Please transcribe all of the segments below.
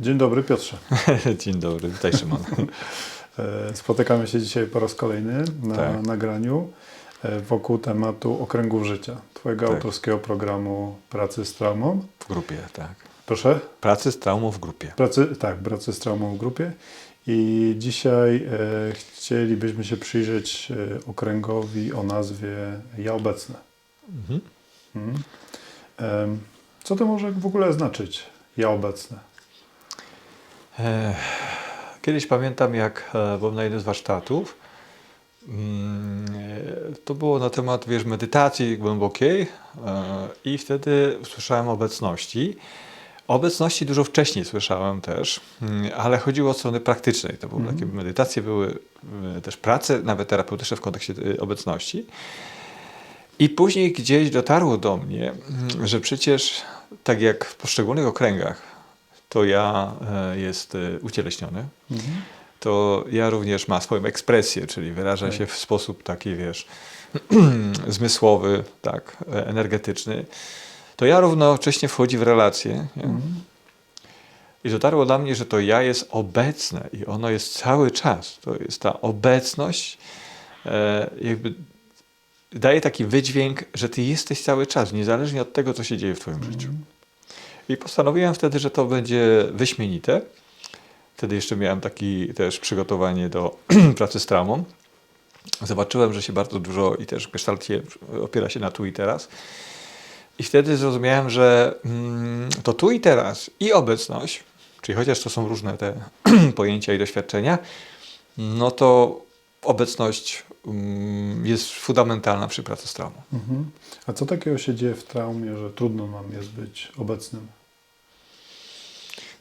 Dzień dobry Piotrze. Dzień dobry, witaj Szymon. E, Spotykamy się dzisiaj po raz kolejny na Tak. nagraniu e, wokół tematu okręgów życia, Twojego Tak. autorskiego programu pracy z traumą. W grupie, tak. Proszę? Pracy z traumą w grupie. Pracy, tak, pracy z traumą w grupie. I dzisiaj e, chcielibyśmy się przyjrzeć e, okręgowi o nazwie Ja obecne. Mhm. Mhm. Em, Co to może w ogóle znaczyć Ja obecne? Kiedyś pamiętam, jak e, byłem na jednym z warsztatów, mm, e, to było na temat, wiesz, medytacji głębokiej e, i wtedy usłyszałem obecności. Obecności dużo wcześniej słyszałem też, mm, ale chodziło o strony praktycznej. To były Mhm. takie medytacje, były też prace, nawet terapeutyczne w kontekście obecności. I później gdzieś dotarło do mnie, mm, że przecież tak jak w poszczególnych okręgach, to ja e, jest e, ucieleśniony, Mhm. to ja również ma swoją ekspresję, czyli wyraża Tak. się w sposób taki, wiesz, zmysłowy, tak, e, energetyczny. To ja równocześnie wchodzi w relacje. Mhm. I dotarło dla mnie, że to ja jest obecne i ono jest cały czas. To jest ta obecność, e, jakby daje taki wydźwięk, że ty jesteś cały czas, niezależnie od tego, co się dzieje w twoim życiu. I postanowiłem wtedy, że to będzie wyśmienite. Wtedy jeszcze miałem taki też przygotowanie do pracy z traumą. Zobaczyłem, że się bardzo dużo i też gestaltie opiera się na tu i teraz. I wtedy zrozumiałem, że mm, to tu i teraz i obecność, czyli chociaż to są różne te pojęcia i doświadczenia, no to obecność mm, jest fundamentalna przy pracy z traumą. Mhm. A co takiego się dzieje w traumie, że trudno nam jest być obecnym?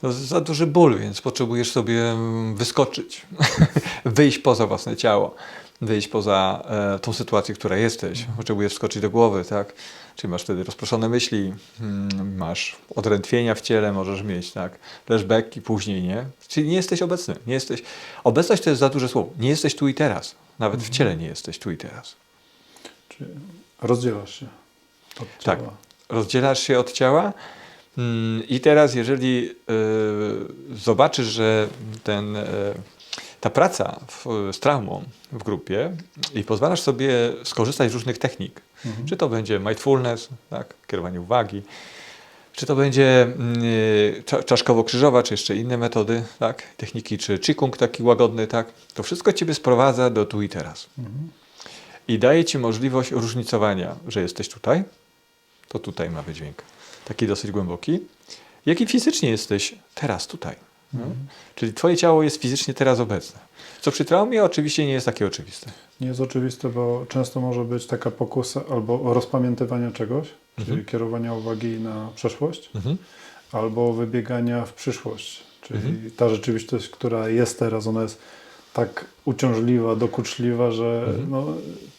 No, za duży ból, więc potrzebujesz sobie mm, wyskoczyć, wyjść poza własne ciało, wyjść poza e, tą sytuację, w której jesteś. Potrzebujesz wskoczyć do głowy, tak? Czyli masz wtedy rozproszone myśli, mm, masz odrętwienia w ciele, możesz mieć, tak? Flashbacki później, nie? Czyli nie jesteś obecny, nie jesteś... Obecność to jest za duże słowo. Nie jesteś tu i teraz. Nawet w ciele nie jesteś tu i teraz. Czy rozdzielasz się od Tak. ciała? rozdzielasz się od ciała. Mm, I teraz, jeżeli y, zobaczysz, że ten, y, ta praca w, z traumą w grupie i pozwalasz sobie skorzystać z różnych technik, Mhm. czy to będzie mindfulness, tak, kierowanie uwagi, czy to będzie mm, y, cza- czaszkowo-krzyżowa, czy jeszcze inne metody, tak, techniki, czy qigong taki łagodny, tak, to wszystko Ciebie sprowadza do tu i teraz. Mhm. I daje Ci możliwość różnicowania, że jesteś tutaj, to tutaj ma wydźwięk. Taki dosyć głęboki. Jak i fizycznie jesteś teraz tutaj. no? Mhm. Czyli Twoje ciało jest fizycznie teraz obecne. Co przy traumie oczywiście nie jest takie oczywiste. Nie jest oczywiste, bo często może być taka pokusa albo rozpamiętywania czegoś, czyli Mhm. kierowania uwagi na przeszłość, Mhm. albo wybiegania w przyszłość. Czyli Mhm. ta rzeczywistość, która jest teraz, ona jest tak uciążliwa, dokuczliwa, że Mhm. no,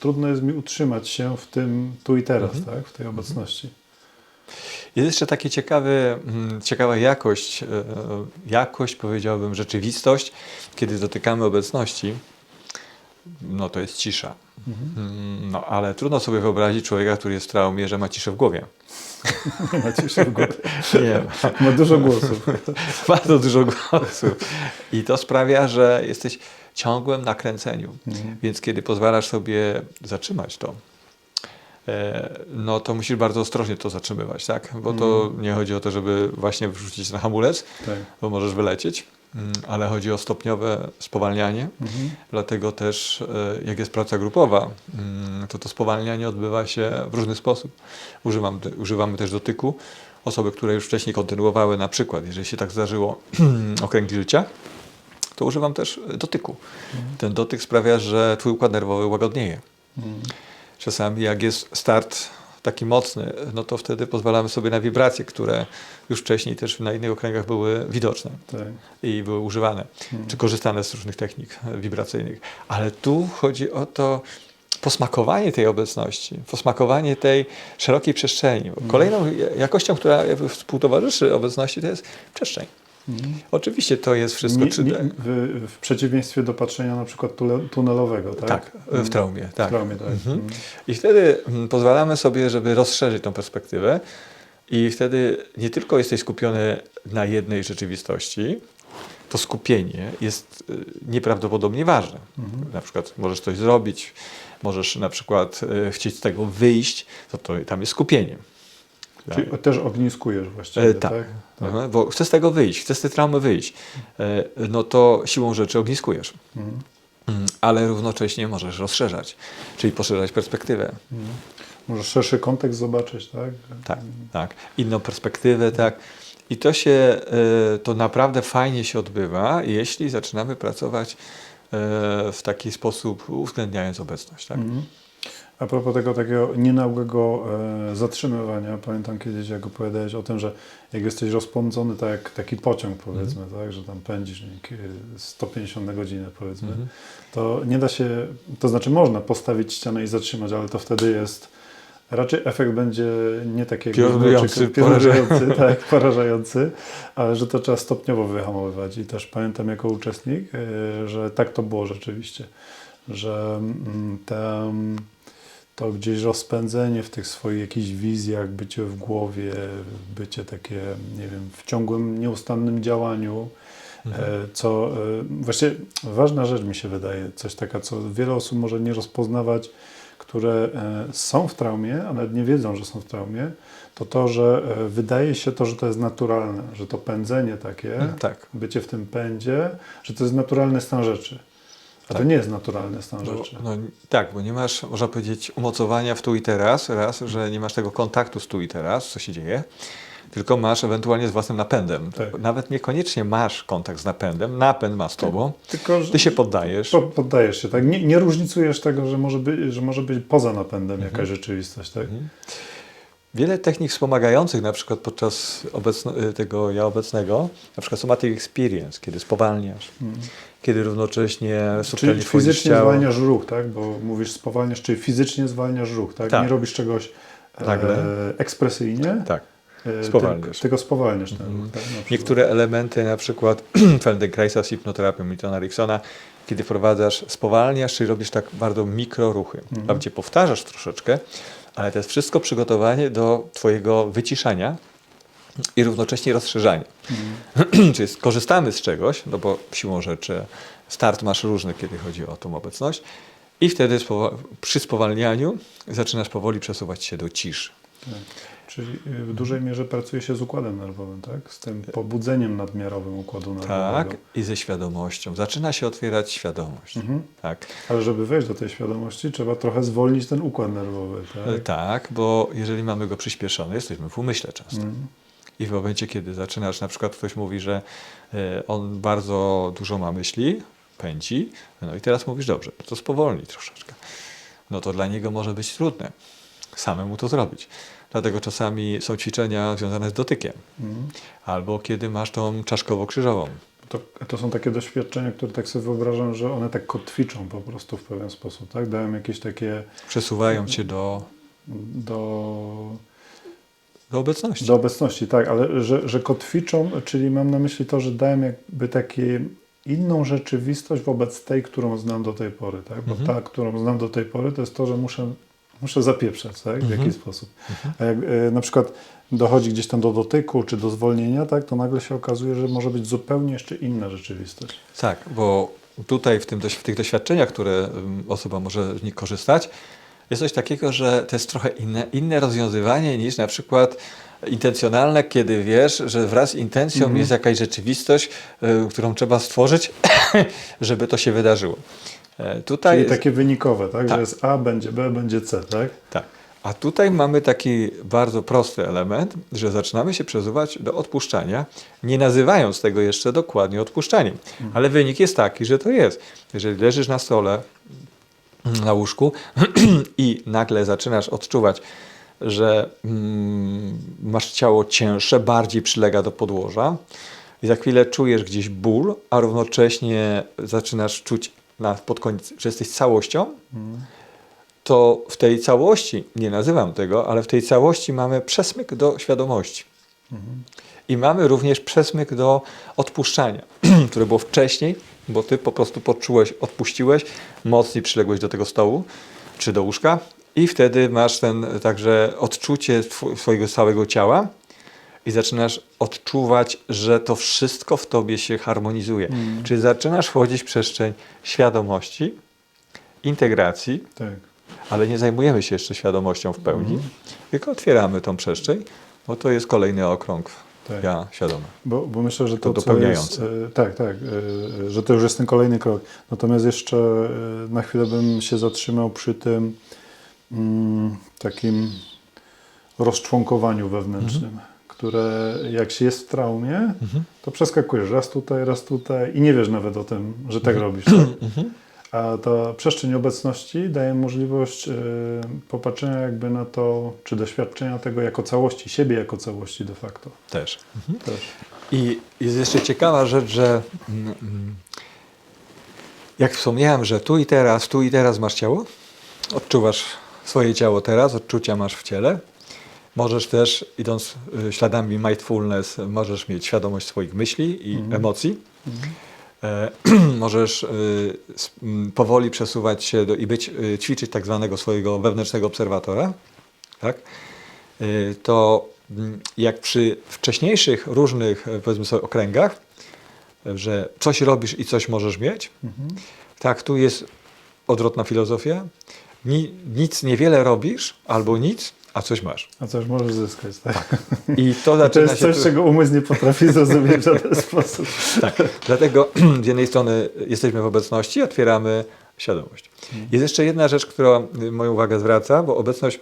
trudno jest mi utrzymać się w tym tu i teraz, Mhm. tak? w tej obecności. Jest jeszcze takie ciekawe, mm, ciekawa jakość, e, jakość, powiedziałbym, rzeczywistość, kiedy dotykamy obecności, no to jest cisza. Mhm. Mm, No ale trudno sobie wyobrazić człowieka, który jest w traumie, że ma ciszę w głowie. Ma ciszy w głowie. Nie, Ma dużo głosów. bardzo dużo głosów. I to sprawia, że jesteś ciągłym nakręceniu. Mhm. Więc kiedy pozwalasz sobie zatrzymać to, e, no to musisz bardzo ostrożnie to zatrzymywać, tak? Bo to nie chodzi o to, żeby właśnie wrzucić na hamulec, Tak. bo możesz wylecieć, mm, ale chodzi o stopniowe spowalnianie. Mhm. Dlatego też, e, jak jest praca grupowa, mm, to to spowalnianie odbywa się w różny sposób. Używam, używamy też dotyku. Osoby, które już wcześniej kontynuowały, na przykład, jeżeli się tak zdarzyło, okręgi życia, to używam też dotyku. Ten dotyk sprawia, że twój układ nerwowy łagodnieje. Mhm. Czasami jak jest start taki mocny, no to wtedy pozwalamy sobie na wibracje, które już wcześniej też na innych okręgach były widoczne Tak. i były używane, Mhm. czy korzystane z różnych technik wibracyjnych. Ale tu chodzi o to posmakowanie tej obecności, posmakowanie tej szerokiej przestrzeni. Bo Kolejną ja- jakością, która współtowarzyszy obecności, to jest przestrzeń. Mhm. Oczywiście to jest wszystko Nie, 3D. nie, w, w przeciwieństwie do patrzenia na przykład tunelowego, tak? Tak, w traumie. Tak. W traumie, tak. Mhm. Mhm. I wtedy mm, pozwalamy sobie, żeby rozszerzyć tą perspektywę, I wtedy nie tylko jesteś skupiony na jednej rzeczywistości, to skupienie jest y, nieprawdopodobnie ważne. Na przykład możesz coś zrobić, możesz na przykład y, chcieć z tego wyjść, to, to tam jest skupienie. Czyli też ogniskujesz właściwie, E, tak? tak, Aha, bo chcesz z tego wyjść, chcesz z tej traumy wyjść, e, no to siłą rzeczy ogniskujesz. Mhm. Mm, Ale równocześnie możesz rozszerzać, czyli poszerzać perspektywę. Możesz szerszy kontekst zobaczyć, tak? Tak, tak. Inną perspektywę, tak. I to się, e, to naprawdę fajnie się odbywa, jeśli zaczynamy pracować w taki sposób, uwzględniając obecność, tak. Mhm. A propos tego takiego nienagłego e, zatrzymywania, pamiętam kiedyś, jak opowiadałeś o tym, że jak jesteś rozpędzony, tak jak taki pociąg powiedzmy, tak, że tam pędzisz nie, wiem, 150 na godzinę powiedzmy, Mhm. to nie da się, to znaczy można postawić ścianę i zatrzymać, ale to wtedy jest, raczej efekt będzie nie taki jak Piorunujący, piorunujący tak, porażający, ale że to trzeba stopniowo wyhamowywać. I też pamiętam jako uczestnik, e, że tak to było rzeczywiście, że mm, tam to gdzieś rozpędzenie w tych swoich jakichś wizjach, bycie w głowie, bycie takie, nie wiem, w ciągłym, nieustannym działaniu, e, co e, właściwie ważna rzecz mi się wydaje, coś taka, co wiele osób może nie rozpoznawać, które e, są w traumie, a nawet nie wiedzą, że są w traumie, to to, że wydaje się to, że to jest naturalne, że to pędzenie takie, Tak. bycie w tym pędzie, że to jest naturalny stan rzeczy. A to Tak. nie jest naturalny stan Bo, rzeczy. no, tak, bo nie masz, można powiedzieć, umocowania w tu i teraz, raz, że nie masz tego kontaktu z tu i teraz, co się dzieje, tylko masz ewentualnie z własnym napędem. Tak. Nawet niekoniecznie masz kontakt z napędem, napęd ma z tobą, Tylko, ty się poddajesz. po- poddajesz się, tak? Nie, nie różnicujesz tego, że może być, że może być poza napędem Mhm. jakaś rzeczywistość, tak? Wiele technik wspomagających, na przykład podczas tego ja obecnego, na przykład somatic experience, kiedy spowalniasz, kiedy równocześnie Czyli fizycznie ciało. zwalniasz ruch, tak? Bo mówisz spowalniasz, czyli fizycznie zwalniasz ruch, tak? Tak. Nie robisz czegoś Nagle. e, ekspresyjnie, Tak. e, spowalniasz. Spowalniasz ten ruch, tak? Niektóre elementy, na przykład Feldenkraisa z hipnoterapią Miltona Ericksona, kiedy wprowadzasz, spowalniasz, czyli robisz tak bardzo mikroruchy. Mhm. Wprawdzie powtarzasz troszeczkę, ale to jest wszystko przygotowanie do twojego wyciszania i równocześnie rozszerzania. Mhm. czyli skorzystamy z czegoś, no bo siłą rzeczy start masz różny, kiedy chodzi o tą obecność i wtedy przy spowalnianiu zaczynasz powoli przesuwać się do ciszy. Tak. Czyli y, w dużej mierze pracuje się z układem nerwowym, tak? Z tym pobudzeniem nadmiarowym układu nerwowego. Tak, i ze świadomością. Zaczyna się otwierać świadomość. Mhm. Tak. Ale żeby wejść do tej świadomości, trzeba trochę zwolnić ten układ nerwowy, tak? Tak, bo jeżeli mamy go przyspieszony, jesteśmy w umyśle często. Mhm. I w momencie, kiedy zaczynasz, na przykład ktoś mówi, że e, on bardzo dużo ma myśli, pędzi, no i teraz mówisz, dobrze, to spowolnij troszeczkę. No to dla niego może być trudne samemu to zrobić. Dlatego czasami są ćwiczenia związane z dotykiem. Mhm. Albo kiedy masz tą czaszkowo-krzyżową. To, to są takie doświadczenia, które tak sobie wyobrażam, że one tak kotwiczą po prostu w pewien sposób, tak? Dają jakieś takie Przesuwają cię do, do, do obecności. do obecności, tak, ale że, że kotwiczą, czyli mam na myśli to, że dają jakby takie inną rzeczywistość wobec tej, którą znam do tej pory, tak? Bo Mhm. ta, którą znam do tej pory, to jest to, że muszę, muszę zapieprzać, tak? W Mhm. jakiś sposób. A jak e, na przykład dochodzi gdzieś tam do dotyku, czy do zwolnienia, tak? To nagle się okazuje, że może być zupełnie jeszcze inna rzeczywistość. Tak, bo tutaj w, tym, w tych doświadczeniach, które osoba może z nich korzystać, jest coś takiego, że to jest trochę inne, inne rozwiązywanie niż na przykład intencjonalne, kiedy wiesz, że wraz z intencją Mhm. jest jakaś rzeczywistość, y, którą trzeba stworzyć, żeby to się wydarzyło. E, Tutaj Czyli jest- takie wynikowe, tak? Tak. Że jest A, będzie B, będzie C, tak? tak. A tutaj mamy taki bardzo prosty element, że zaczynamy się przesuwać do odpuszczania, nie nazywając tego jeszcze dokładnie odpuszczaniem. Ale wynik jest taki, że to jest. Jeżeli leżysz na stole, na łóżku i nagle zaczynasz odczuwać, że mm, masz ciało cięższe, bardziej przylega do podłoża i za chwilę czujesz gdzieś ból, a równocześnie zaczynasz czuć na, pod koniec, że jesteś całością, to w tej całości, nie nazywam tego, ale w tej całości mamy przesmyk do świadomości. I mamy również przesmyk do odpuszczania, które było wcześniej, bo ty po prostu poczułeś, odpuściłeś, mocniej przyległeś do tego stołu czy do łóżka i wtedy masz ten także odczucie swojego całego ciała i zaczynasz odczuwać, że to wszystko w tobie się harmonizuje. Mm. Czyli zaczynasz wchodzić w przestrzeń świadomości, integracji, Tak. ale nie zajmujemy się jeszcze świadomością w pełni, Mhm. tylko otwieramy tą przestrzeń, bo to jest kolejny okrąg Tak. ja świadomy. Bo, bo myślę, że to, To co jest, dopełniające. e, tak, tak, e, że to już jest ten kolejny krok. Natomiast jeszcze e, na chwilę bym się zatrzymał przy tym mm, takim rozczłonkowaniu wewnętrznym, Mhm. które jak się jest w traumie, to przeskakujesz raz tutaj, raz tutaj i nie wiesz nawet o tym, że tak robisz. Tak? Mhm. A ta przestrzeń obecności daje możliwość e, popatrzenia jakby na to, czy doświadczenia tego jako całości, siebie jako całości de facto. Też. Też. I jest jeszcze ciekawa rzecz, że mm, mm, jak wspomniałem, że tu i teraz, tu i teraz masz ciało, odczuwasz swoje ciało teraz, odczucia masz w ciele. Możesz też, idąc y, śladami mindfulness, możesz mieć świadomość swoich myśli i emocji. E, możesz y, s- m, powoli przesuwać się do, i być, y, ćwiczyć tak zwanego swojego wewnętrznego obserwatora. Tak? To jak przy wcześniejszych różnych e, powiedzmy sobie okręgach, e, że coś robisz i coś możesz mieć, tak tu jest odwrotna filozofia. Ni, nic niewiele robisz albo nic, a coś masz. A coś możesz zyskać, tak? I to To zaczyna jest się coś, tu- czego umysł nie potrafi zrozumieć w żaden sposób. Tak, dlatego z jednej strony jesteśmy w obecności, otwieramy świadomość. Jest jeszcze jedna rzecz, która moją uwagę zwraca, bo obecność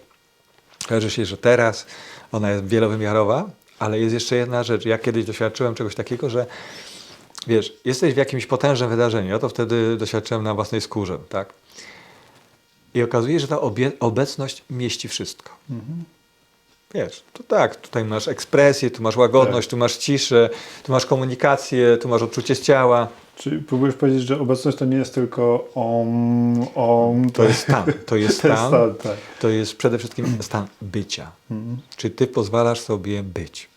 kojarzy się, że teraz ona jest wielowymiarowa, ale jest jeszcze jedna rzecz. Ja kiedyś doświadczyłem czegoś takiego, że wiesz, jesteś w jakimś potężnym wydarzeniu. Ja to wtedy doświadczyłem na własnej skórze, tak? I okazuje się, że ta obecność mieści wszystko. Wiesz, to tak, tutaj masz ekspresję, tu masz łagodność, Tak. tu masz ciszę, tu masz komunikację, tu masz odczucie z ciała. Czyli próbujesz powiedzieć, że obecność to nie jest tylko om, om. To jest stan. To jest To jest stan. stan, tak. To jest przede wszystkim stan bycia. Mhm. Czy ty pozwalasz sobie być?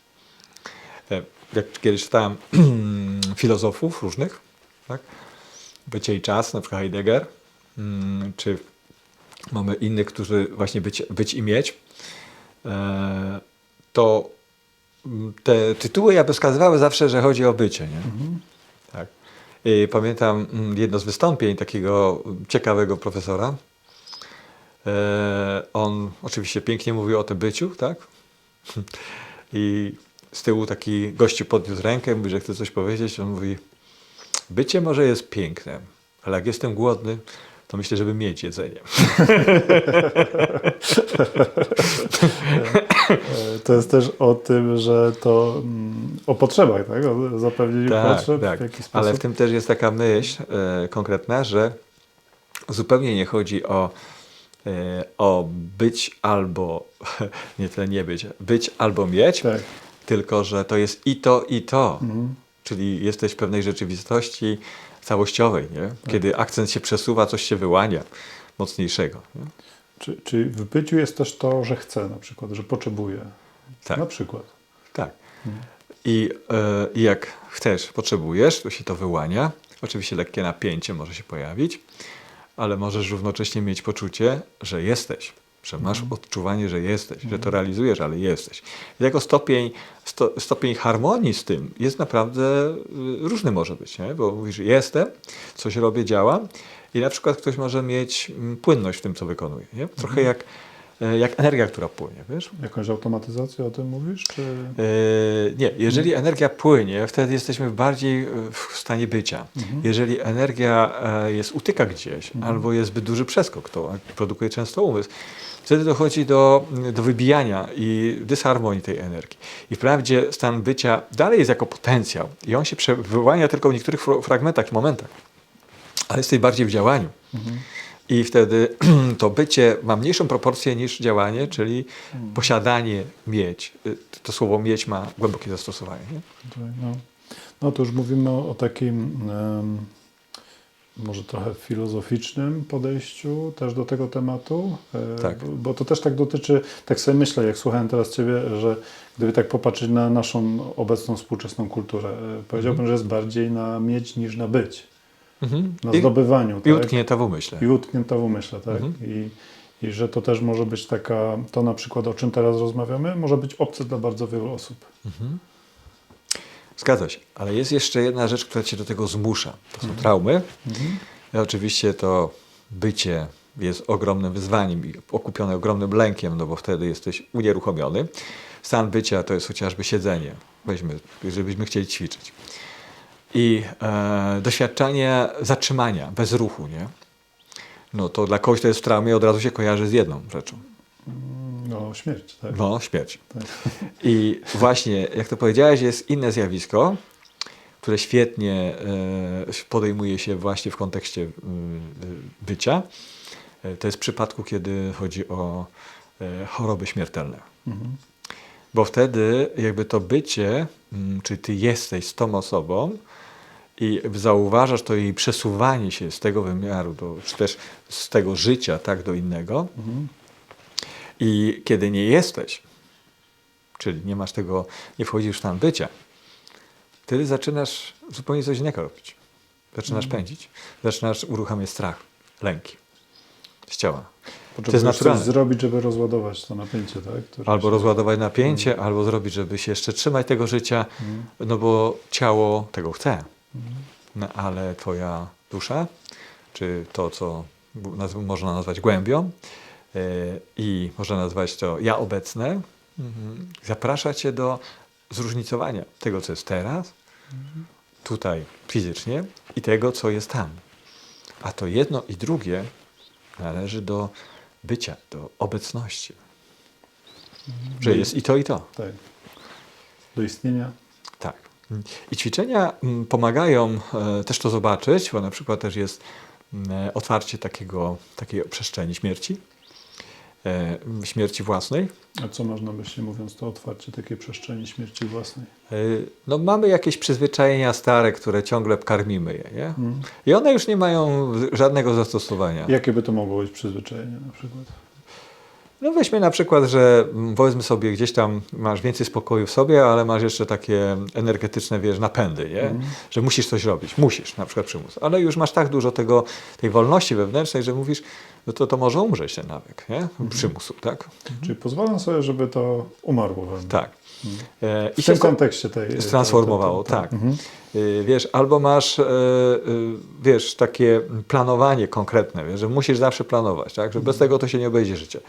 E, Jak kiedyś czytałem filozofów różnych, tak? Bycie i czas, na przykład Heidegger, mm, czy mamy innych, którzy właśnie być, być i mieć, e, to te tytuły jakby wskazywały zawsze, że chodzi o bycie. Nie? Tak. I pamiętam mm, jedno z wystąpień takiego ciekawego profesora. E, on oczywiście pięknie mówił o tym byciu, tak? I z tyłu taki gościu podniósł rękę, mówi, że chce coś powiedzieć. On mówi, bycie może jest piękne, ale jak jestem głodny, to myślę, żeby mieć jedzenie. To jest też o tym, że to mm, o potrzebach, tak? O zapewnieniu Tak, potrzeb, tak. w jaki sposób. Ale w tym też jest taka myśl e, konkretna, że zupełnie nie chodzi o, e, o być albo, nie tyle nie być, być albo mieć, Tak. tylko że to jest i to, i to. Mhm. Czyli jesteś w pewnej rzeczywistości całościowej, nie? Tak. kiedy akcent się przesuwa, coś się wyłania mocniejszego. Nie? Czy, czy w byciu jest też to, że chcę na przykład, że potrzebuję. Tak. Na przykład. Tak. I, e, I jak chcesz, potrzebujesz, to się to wyłania. Oczywiście lekkie napięcie może się pojawić, ale możesz równocześnie mieć poczucie, że jesteś, że masz odczuwanie, że jesteś, że to realizujesz, ale jesteś. Jako stopień, sto, stopień harmonii z tym jest naprawdę y, różny może być, nie? bo mówisz, jestem, coś robię, działam i na przykład ktoś może mieć mm, płynność w tym, co wykonuje. Nie? Trochę jak, e, jak energia, która płynie, wiesz? Jakąś automatyzację o tym mówisz? Czy... Yy, nie, jeżeli energia płynie, wtedy jesteśmy bardziej yy, w stanie bycia. Jeżeli energia e, jest utyka gdzieś, albo jest zbyt duży przeskok, to produkuje często umysł, wtedy dochodzi do, do wybijania i dysharmonii tej energii. I wprawdzie stan bycia dalej jest jako potencjał i on się prze- wyłania tylko w niektórych fragmentach, momentach, ale jesteś bardziej w działaniu. I wtedy to bycie ma mniejszą proporcję niż działanie, czyli posiadanie, mieć. Y, To słowo mieć ma głębokie zastosowanie. No, no to już mówimy o, o takim em, może trochę filozoficznym podejściu też do tego tematu, e, Tak. bo, bo to też tak dotyczy, tak sobie myślę, jak słuchałem teraz Ciebie, że gdyby tak popatrzeć na naszą obecną współczesną kulturę, e, powiedziałbym, że jest bardziej na mieć niż na być, na I, zdobywaniu. I tak? utknięta w umyśle. I utknięta w umyśle, tak. Mhm. I, I że to też może być taka, to na przykład o czym teraz rozmawiamy, może być obce dla bardzo wielu osób. Zgadza się, ale jest jeszcze jedna rzecz, która cię do tego zmusza. To są traumy. I oczywiście to bycie jest ogromnym wyzwaniem i okupione ogromnym lękiem, no bo wtedy jesteś unieruchomiony. Stan bycia to jest chociażby siedzenie. Weźmy, żebyśmy chcieli ćwiczyć. I e, doświadczanie zatrzymania, bez ruchu, nie? No to dla kogoś to jest w traumie od razu się kojarzy z jedną rzeczą. No, śmierć, tak. No, śmierć. Tak. I właśnie, jak to powiedziałeś, jest inne zjawisko, które świetnie e, podejmuje się właśnie w kontekście y, bycia. E, To jest w przypadku, kiedy chodzi o e, choroby śmiertelne. Mhm. Bo wtedy jakby to bycie, mm, czy ty jesteś z tą osobą i zauważasz to jej przesuwanie się z tego wymiaru, do, czy też z tego życia tak do innego. Mhm. I kiedy nie jesteś, czyli nie masz tego, nie wchodzisz w stan bycia, wtedy zaczynasz zupełnie coś innego robić. Zaczynasz pędzić. Zaczynasz uruchamiać strach, lęki z ciała. To jest Potrzebujesz coś naturalne. zrobić, żeby rozładować to napięcie, tak? Które Albo się- rozładować napięcie, albo zrobić, żeby się jeszcze trzymać tego życia, no bo ciało tego chce. No, ale twoja dusza, czy to, co można nazwać głębią yy, i można nazwać to ja obecne, mhm, zaprasza cię do zróżnicowania tego, co jest teraz, tutaj fizycznie i tego, co jest tam. A to jedno i drugie należy do bycia, do obecności. Że jest i to, i to. Tak. Do istnienia. Tak. I ćwiczenia mm, pomagają e, też to zobaczyć, bo na przykład też jest mm, e, otwarcie takiego, takiej przestrzeni śmierci, e, śmierci własnej. A co masz na myśli, mówiąc to otwarcie takiej przestrzeni śmierci własnej? No, mamy jakieś przyzwyczajenia stare, które ciągle karmimy je, nie? Mhm. I one już nie mają żadnego zastosowania. Jakie by to mogło być przyzwyczajenie na przykład? No weźmy na przykład, że mm, powiedzmy sobie gdzieś tam masz więcej spokoju w sobie, ale masz jeszcze takie energetyczne, wiesz, napędy, nie? Że musisz coś robić, musisz, na przykład przymus. Ale już masz tak dużo tego, tej wolności wewnętrznej, że mówisz, no to, to może umrzeć ten nawyk, nie? Przymusu, tak? Czyli pozwalam sobie, żeby to umarło we mnie. Tak. E, I w tym kontekście tej... Transformowało, tak. Mhm. Y, Wiesz, albo masz, e, wiesz, takie planowanie konkretne, wiesz, że musisz zawsze planować, tak? Że bez tego to się nie obejdzie życie.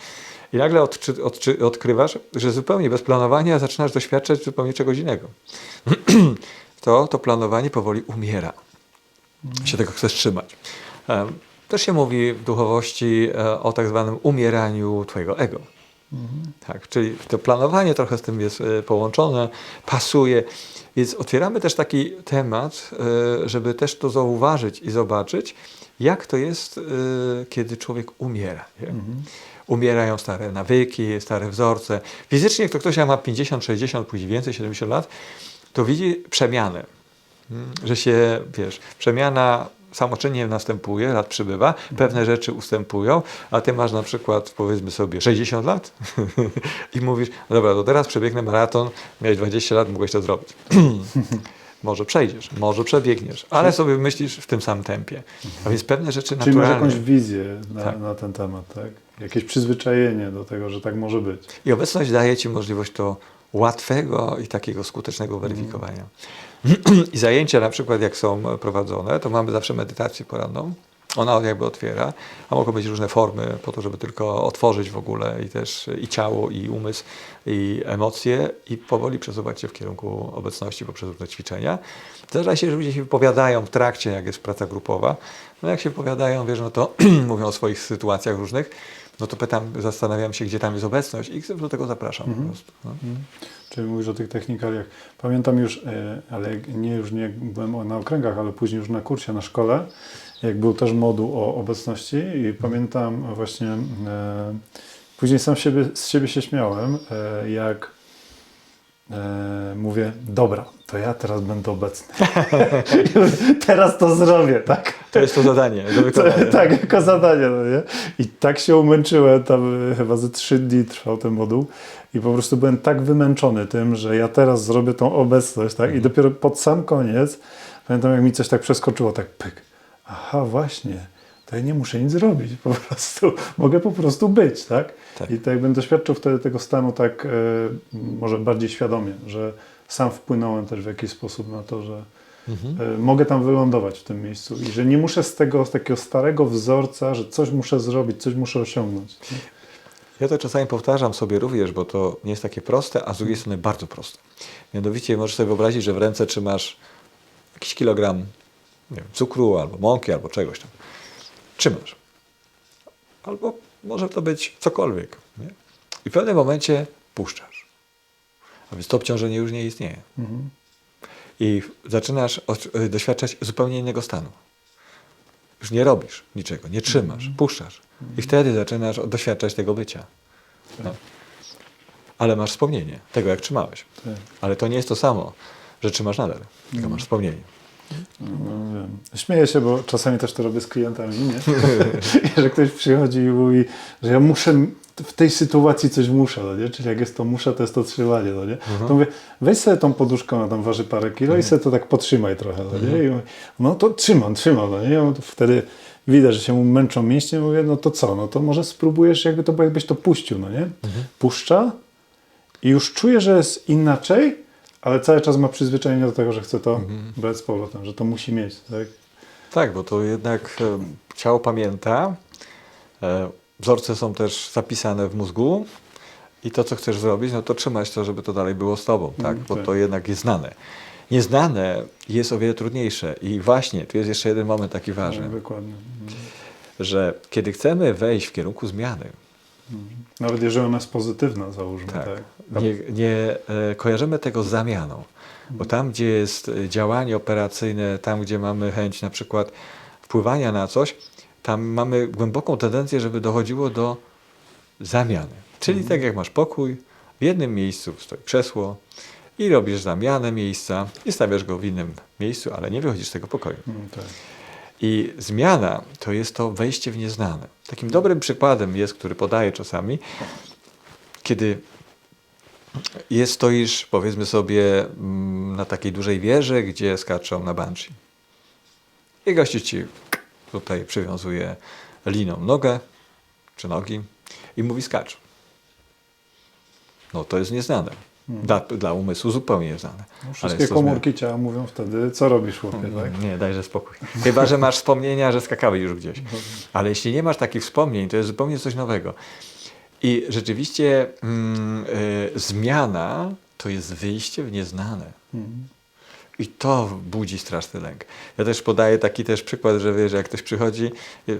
I nagle odczy, odczy, odkrywasz, że zupełnie bez planowania zaczynasz doświadczać zupełnie czegoś innego. to, to planowanie powoli umiera. Się tego chcesz trzymać. Też się mówi w duchowości e, o tak zwanym umieraniu twojego ego. Tak, czyli to planowanie trochę z tym jest e, połączone, pasuje. Więc otwieramy też taki temat, e, żeby też to zauważyć i zobaczyć, jak to jest, kiedy człowiek umiera. Nie? Umierają stare nawyki, stare wzorce. Fizycznie, jak to ktoś ma 50, 60, później więcej, 70 lat, to widzi przemianę. Mm, Że się, wiesz, przemiana samoczynnie następuje, lat przybywa, pewne rzeczy ustępują, a ty masz na przykład, powiedzmy sobie, 60 lat i mówisz, no dobra, to teraz przebiegnę maraton, miałeś 20 lat, mogłeś to zrobić. może przejdziesz, może przebiegniesz, ale sobie myślisz w tym samym tempie. A więc pewne rzeczy Czyli masz naturalne. jakąś wizję na, Tak. na ten temat, tak? Jakieś przyzwyczajenie do tego, że tak może być. I obecność daje Ci możliwość to łatwego i takiego skutecznego weryfikowania. I zajęcia na przykład jak są prowadzone, to mamy zawsze medytację poranną. Ona jakby otwiera, a mogą być różne formy po to, żeby tylko otworzyć w ogóle i też i ciało, i umysł, i emocje i powoli przesuwać się w kierunku obecności poprzez różne ćwiczenia. Zdarza się, że ludzie się wypowiadają w trakcie, jak jest praca grupowa. No jak się wypowiadają, wiesz, no to mówią o swoich sytuacjach różnych, no to pytam, zastanawiam się, gdzie tam jest obecność i do tego zapraszam po prostu. No. Czyli mówisz o tych technikaliach. Pamiętam już, e, ale nie już nie byłem na okręgach, ale później już na kursie, na szkole, jak był też moduł o obecności i pamiętam właśnie, e, później sam siebie, z siebie się śmiałem, e, jak e, mówię, dobra, to ja teraz będę obecny. teraz to zrobię, tak? To jest to zadanie To, tak, jako zadanie, no nie? I tak się umęczyłem, tam chyba ze trzy dni trwał ten moduł i po prostu byłem tak wymęczony tym, że ja teraz zrobię tą obecność, tak? I dopiero pod sam koniec, pamiętam jak mi coś tak przeskoczyło, tak pyk. Aha, właśnie, to ja nie muszę nic robić, po prostu mogę po prostu być, tak? Tak. I tak jakbym doświadczył wtedy tego stanu tak e, może bardziej świadomie, że sam wpłynąłem też w jakiś sposób na to, że Mhm. e, mogę tam wylądować w tym miejscu i że nie muszę z tego, z takiego starego wzorca, że coś muszę zrobić, coś muszę osiągnąć. nie? Ja to czasami powtarzam sobie również, bo to nie jest takie proste, a z drugiej strony bardzo proste. Mianowicie możesz sobie wyobrazić, że w ręce trzymasz jakiś kilogram nie wiem, cukru, albo mąki, albo czegoś tam. Trzymasz. Albo może to być cokolwiek. Nie? I w pewnym momencie puszczasz. A więc to obciążenie już nie istnieje. Mhm. I zaczynasz y, doświadczać zupełnie innego stanu. Już nie robisz niczego, nie trzymasz, puszczasz. I wtedy zaczynasz doświadczać tego bycia. No. Ale masz wspomnienie tego, jak trzymałeś. Tak. Ale to nie jest to samo, że trzymasz nadal, tylko masz wspomnienie. No. Śmieję się, bo czasami też to robię z klientami, nie? Że ktoś przychodzi i mówi, że ja muszę, w tej sytuacji coś muszę, no nie? Czyli jak jest to muszę, to jest to trzymanie, no nie? To mówię, weź sobie tą poduszkę, ona tam waży parę kilo i sobie to tak potrzymaj trochę, no nie? I mówię, no to trzymam, trzymam, no nie? Ja wtedy widać, że się mu męczą mięśnie, mówię, no to co? No to może spróbujesz jakby to, jakbyś to puścił, no nie? Puszcza i już czuje, że jest inaczej, ale cały czas ma przyzwyczajenie do tego, że chce to brać z powrotem, że to musi mieć, tak? Tak, bo to jednak e, ciało pamięta, e, wzorce są też zapisane w mózgu i to, co chcesz zrobić, no to trzymać to, żeby to dalej było z tobą, tak? Mhm, bo tak. to jednak jest znane. Nieznane jest o wiele trudniejsze i właśnie, tu jest jeszcze jeden moment taki ważny, No, dokładnie. że kiedy chcemy wejść w kierunku zmiany, Nawet jeżeli ona jest pozytywna, załóżmy, tak. tak, nie, nie e, kojarzymy tego z zamianą, bo tam, gdzie jest e, działanie operacyjne, tam, gdzie mamy chęć na przykład wpływania na coś, tam mamy głęboką tendencję, żeby dochodziło do zamiany. Czyli tak jak masz pokój, w jednym miejscu stoi krzesło i robisz zamianę miejsca i stawiasz go w innym miejscu, ale nie wychodzisz z tego pokoju. Mm, tak. I zmiana to jest to wejście w nieznane. Takim dobrym przykładem jest, który podaję czasami, kiedy jest, stoisz, powiedzmy sobie, mm, na takiej dużej wieży, gdzie skaczą na banshee. I gościu ci tutaj przywiązuje liną nogę czy nogi i mówi skacz. No to jest nieznane. Dla, dla umysłu zupełnie nieznane. No, wszystkie komórki ciała mówią wtedy, co robisz, chłopie, tak? Nie, dajże spokój. Chyba, że masz wspomnienia, że skakałeś już gdzieś. Ale jeśli nie masz takich wspomnień, to jest zupełnie coś nowego. I rzeczywiście mm, y, zmiana to jest wyjście w nieznane. Mhm. I to budzi straszny lęk. Ja też podaję taki też przykład, że wiesz, jak ktoś przychodzi, y,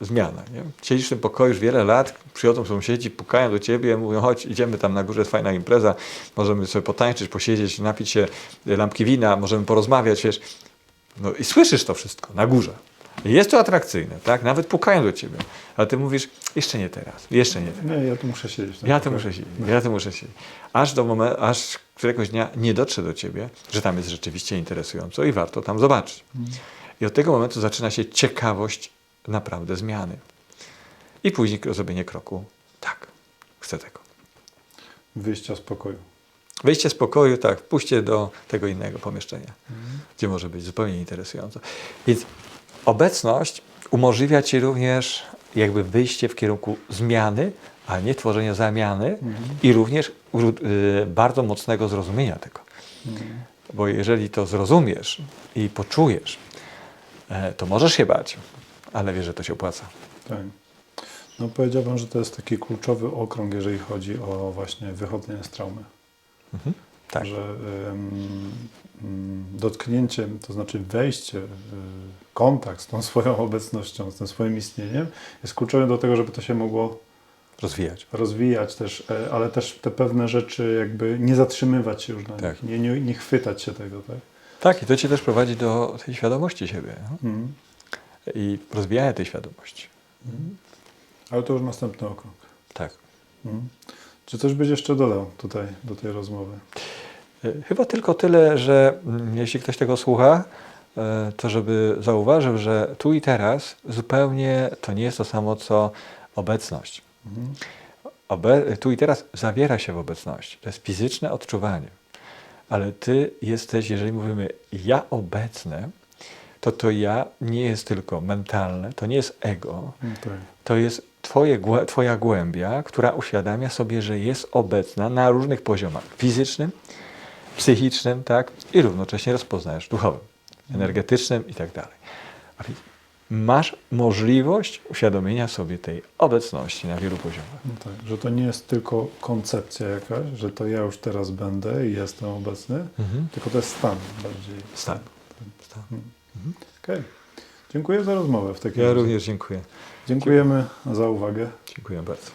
zmiana. Nie? Siedzisz w tym pokoju już wiele lat, przychodzą sąsiedzi, pukają do ciebie, mówią, chodź, idziemy tam na górze, jest fajna impreza, możemy sobie potańczyć, posiedzieć, napić się lampki wina, możemy porozmawiać, wiesz. No i słyszysz to wszystko na górze. Jest to atrakcyjne, tak? Nawet pukają do ciebie. Ale ty mówisz, jeszcze nie teraz, jeszcze nie teraz. Nie, ja tu muszę siedzieć. tak, Ja tu muszę siedzieć, ja tu muszę siedzieć. Aż do momentu, aż któregoś dnia nie dotrze do ciebie, że tam jest rzeczywiście interesująco i warto tam zobaczyć. I od tego momentu zaczyna się ciekawość naprawdę zmiany. I później zrobienie kroku, tak, chcę tego. Wyjścia z pokoju. Wyjście z pokoju, tak, pójście do tego innego pomieszczenia, gdzie może być zupełnie interesująco. Więc obecność umożliwia ci również jakby wyjście w kierunku zmiany, a nie tworzenia zamiany i również y, bardzo mocnego zrozumienia tego. Bo jeżeli to zrozumiesz i poczujesz, e, to możesz się bać, ale wiesz, że to się opłaca. Tak. No powiedziałbym, że to jest taki kluczowy okrąg, jeżeli chodzi o właśnie wychodzenie z traumy. Tak. Że ym, ym, dotknięcie, to znaczy wejście, y, kontakt z tą swoją obecnością, z tym swoim istnieniem jest kluczowe do tego, żeby to się mogło Rozwijać. rozwijać też, e, ale też te pewne rzeczy jakby nie zatrzymywać się już na Tak. nich, nie, nie, nie chwytać się tego, tak? Tak, i to cię też prowadzi do tej świadomości siebie no? Mhm. i rozwijania tej świadomości. Ale to już następny okrąg. Tak. Mhm. Czy coś byś jeszcze dodał tutaj do tej rozmowy? E, Chyba tylko tyle, że mm, jeśli ktoś tego słucha, e, to żeby zauważył, że tu i teraz zupełnie to nie jest to samo co obecność. Mhm. Obe tu i teraz zawiera się w obecności. To jest fizyczne odczuwanie. Ale ty jesteś, jeżeli mówimy ja obecny, to to ja nie jest tylko mentalne, to nie jest ego, No tak. to jest twoje, Twoja głębia, która uświadamia sobie, że jest obecna na różnych poziomach fizycznym, psychicznym, tak? I równocześnie rozpoznajesz duchowym, energetycznym i tak dalej. Masz możliwość uświadomienia sobie tej obecności na wielu poziomach. No tak, że to nie jest tylko koncepcja jakaś, że to ja już teraz będę i jestem obecny, Mhm. tylko to jest stan bardziej. Stan. Stan. Okej. Dziękuję za rozmowę w takim Ja razie. również dziękuję. Dziękujemy za uwagę. Dziękuję bardzo.